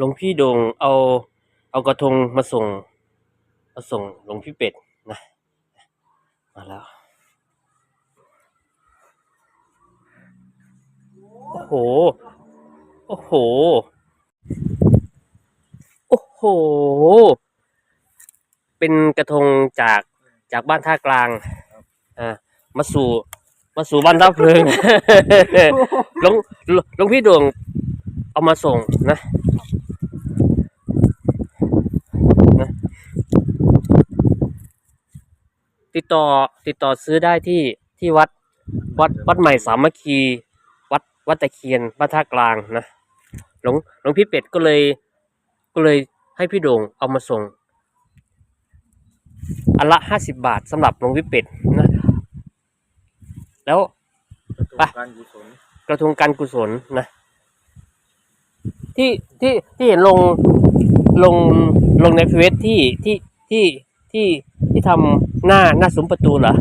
หลวงพี่โดงเอาเอากระทงมาส่ง มาส่งหลวงพี่เป็ดนะมาแล้ว โอ้โห โอ้โห โอ้โห เป็นกระทงจากจากบ้านท่ากลางอ่ามาสู่มาสู่บ้านท่าเพลิงหลวงหลวงพี่ดวงเอามาส่งนะ ติดต่อติดต่อซื้อได้ที่ที่วัดวัดวัดใหม่สามัคคี วัดวัดตะเคียนบ้านท่ากลางนะหลวงหลวงพี่เป็ดก็เลยก็เลยให้พี่โด่งเอามาส่งอันละห้าสิบบาทสำหรับหลวงพี่เป็ดนะแล้วกระทรวงการกุศลกระทงการกุศลนะ ที่ที่ที่เห็นลงลงลงในเฟซที่ที่ที่ ที่ที่ทำหน้าหน้าสมประตูเหรอ